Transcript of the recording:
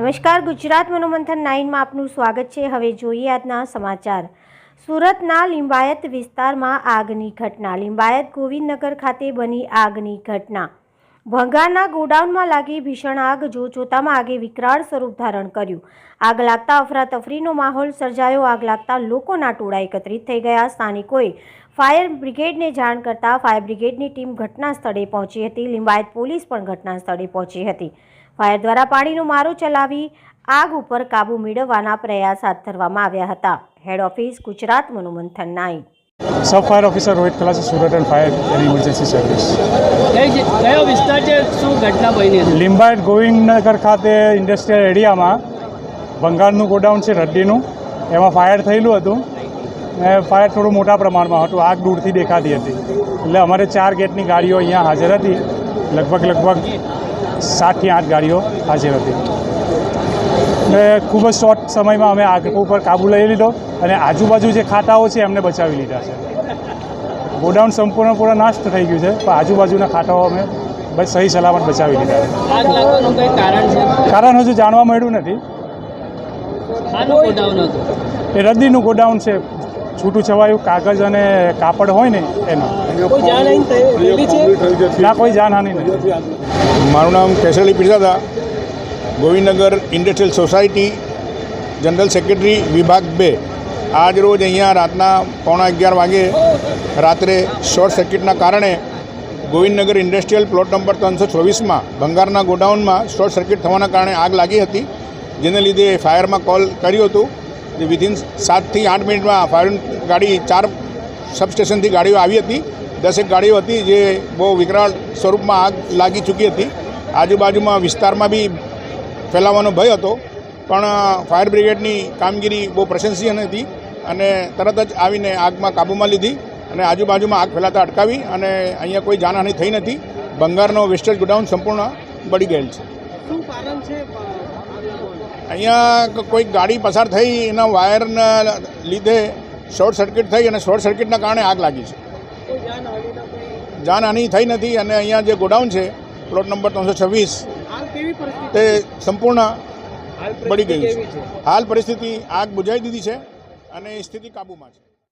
નમસ્કાર, ગુજરાત મનોમંથન નાઇનમાં આપનું સ્વાગત છે. હવે જોઈએ આજના સમાચાર. સુરતના લિંબાયત વિસ્તારમાં આગની ઘટના. લિંબાયત ગોવિંદનગર ખાતે બની આગની ઘટના. ભંગારના ગોડાઉનમાં લાગી ભીષણ આગ જોતજોતામાં આગે વિકરાળ સ્વરૂપ ધારણ કર્યું. આગ લાગતા અફરાતફરીનો માહોલ સર્જાયો. આગ લાગતા લોકોના ટોળા એકત્રિત થઈ ગયા. સ્થાનિકોએ ફાયર બ્રિગેડને જાણ કરતા ફાયર બ્રિગેડની ટીમ ઘટના સ્થળે પહોંચી હતી. લિંબાયત પોલીસ પણ ઘટના સ્થળે પહોંચી હતી. ફાયર દ્વારા પાણીનો મારો ચલાવી આગ ઉપર કાબૂ મેળવવાના પ્રયાસ હાથ ધરવામાં આવ્યા હતા. હેડ ઓફિસ ગુજરાત મનોમંથન નાઈ sub fire officer Rohit Kalasi Surat and fire and emergency service કયો વિસ્તાર છે? શું ઘટના બની હતી? ગોવિંદનગર ખાતે ઇન્ડસ્ટ્રીયલ એરિયામાં બંગાળનું ગોડાઉન છે રડ્ડીનું. એમાં ફાયર થયેલું હતું. ને ફાયર થોડું મોટા પ્રમાણમાં હતું. આગ દૂરથી દેખાતી હતી. એટલે અમારે ચાર ગેટની ગાડીઓ અહીંયા હાજર હતી. લગભગ લગભગ સાતથી આઠ ગાડીઓ હાજર હતી. ને ખૂબ જ શોર્ટ સમયમાં અમે આગ ઉપર કાબુ લઈ લીધો અને આજુબાજુ જે ખાતાઓ છે એમને બચાવી લીધા છે. ગોડાઉન સંપૂર્ણપૂર્ણ નાશ થઈ ગયું છે પણ આજુબાજુના ખાતાઓ અમે બસ સહી સલામત બચાવી લીધા કારણ છે? કારણ હજુ જાણવા મળ્યું નથી. એ રદ્દીનું ગોડાઉન છે છૂટું છવાયું કાગજ અને કાપડ હોય ને એનો. ના કોઈ જાનહાનિ નથી. મારું નામ Kesari પિરસાદા Govindnagar industrial society general secretary વિભાગ બે. આજ રોજ અહીંયા રાતના પોણા અગિયાર વાગે રાત્રે શોર્ટ સર્કિટના કારણે ગોવિંદનગર ઇન્ડસ્ટ્રીયલ પ્લોટ નંબર ત્રણસો ચોવીસમાં ભંગારના ગોડાઉનમાં શોર્ટ સર્કિટ થવાના કારણે આગ લાગી હતી જેને લીધે ફાયરમાં કોલ કર્યું હતું. વિધિન સાતથી આઠ મિનિટમાં ફાયર ગાડી ચાર સબસ્ટેશનથી ગાડીઓ આવી હતી. દસેક ગાડીઓ હતી જે બહુ વિકરાળ સ્વરૂપમાં આગ લાગી ચૂકી હતી. આજુબાજુમાં વિસ્તારમાં બી ફેલાવાનો ભય હતો. પણ ફાયર બ્રિગેડની કામગીરી બહુ પ્રશંસનીય હતી અને તરત જ આવીને આગમાં કાબૂમાં લીધી અને આજુબાજુમાં આગ ફેલાતા અટકાવી અને અહીંયા કોઈ જાનહાની થઈ નથી. બંગારનો વેસ્ટેજ ગોડાઉન સંપૂર્ણ બળી ગયેલ છે. શું કારણ છે? અહીંયા કોઈક ગાડી પસાર થઈ એના વાયરના લીધે શોર્ટ સર્કિટ થઈ અને શોર્ટ સર્કિટના કારણે આગ લાગી છે. જાનહાનિ થઈ નથી અને અહીંયા જે ગોડાઉન છે પ્લોટ નંબર ત્રણસો છવ્વીસ તે સંપૂર્ણ બળી ગયું છે. હાલ પરિસ્થિતિ આગ બુઝાવી દીધી છે અને સ્થિતિ કાબૂમાં છે.